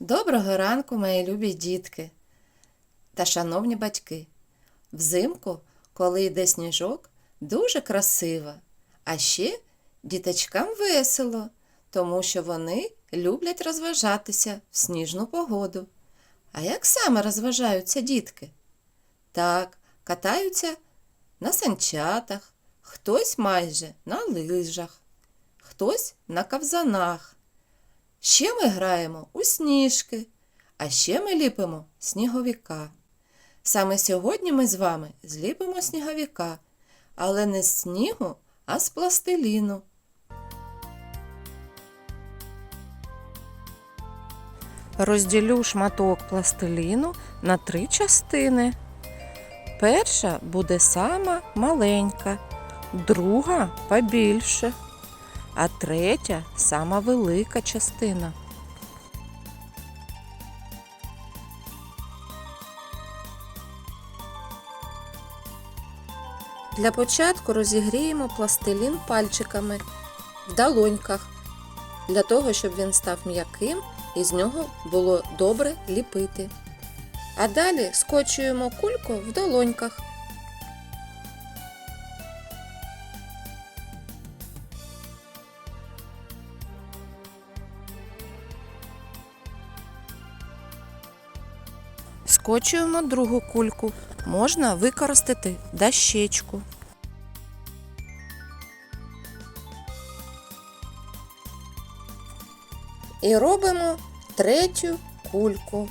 Доброго ранку, мої любі дітки та шановні батьки. Взимку, коли йде сніжок, дуже красиво, а ще діточкам весело, тому що вони люблять розважатися в сніжну погоду. А як саме розважаються дітки? Так, катаються на санчатах, хтось майже на лижах, хтось на ковзанах. Ще ми граємо у сніжки, а ще ми ліпимо сніговіка. Саме сьогодні ми з вами зліпимо сніговіка, але не з снігу, а з пластиліну. Розділю шматок пластиліну на три частини. Перша буде сама маленька, друга побільше, а третя сама велика частина. Для початку розігріємо пластилін пальчиками в долоньках, для того, щоб він став м'яким і з нього було добре ліпити. А далі скочуємо кульку в долоньках. Скочуємо другу кульку. Можна використати дощечку. І робимо третю кульку.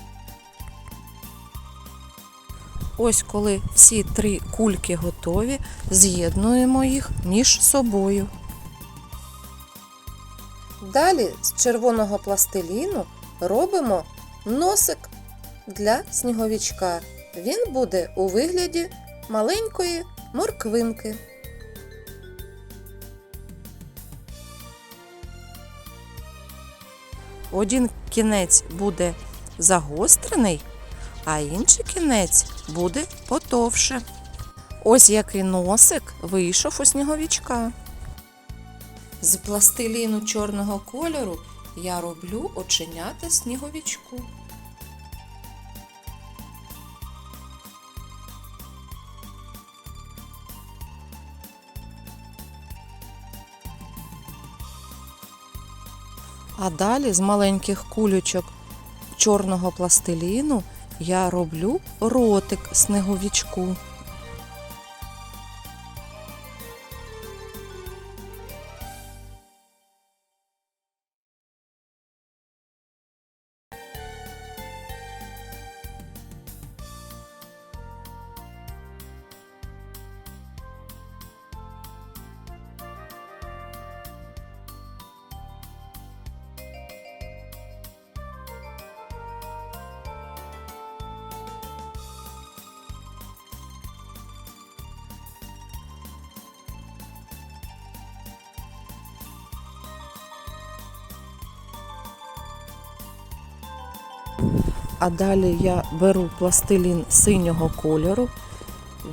Ось коли всі три кульки готові, з'єднуємо їх між собою. Далі з червоного пластиліну робимо носик для сніговичка. Він буде у вигляді маленької морквинки. Один кінець буде загострений, а інший кінець буде потовше. Ось який носик вийшов у сніговичка. З пластиліну чорного кольору я роблю оченята сніговичку. А далі з маленьких кулючок чорного пластиліну я роблю ротик сніговичку. А далі я беру пластилін синього кольору,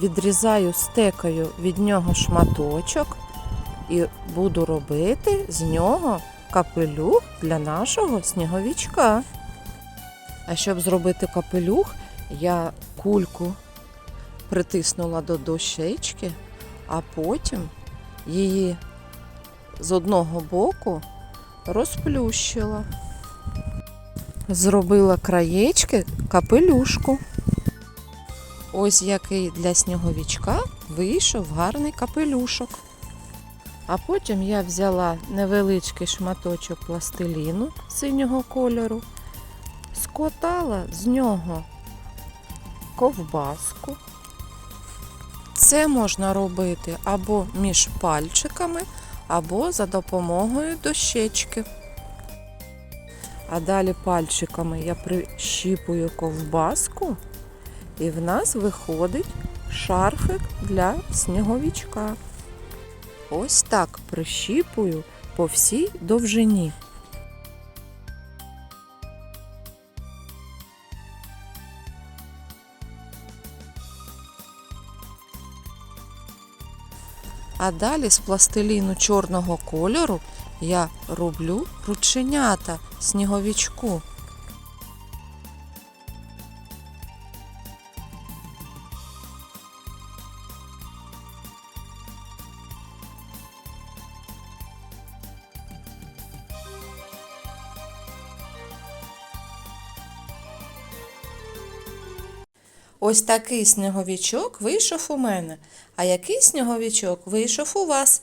відрізаю стекою від нього шматочок і буду робити з нього капелюх для нашого сніговичка. А щоб зробити капелюх, я кульку притиснула до дощечки, а потім її з одного боку розплющила. Зробила краєчки капелюшку. Ось який для сніговичка вийшов гарний капелюшок. А потім я взяла невеличкий шматочок пластиліну синього кольору, скотала з нього ковбаску. Це можна робити або між пальчиками, або за допомогою дощечки. А далі пальчиками я прищіпую ковбаску, і в нас виходить шарфик для сніговичка. Ось так прищіпую по всій довжині. А далі з пластиліну чорного кольору я роблю рученята сніговічку. Ось такий сніговічок вийшов у мене, а який сніговічок вийшов у вас.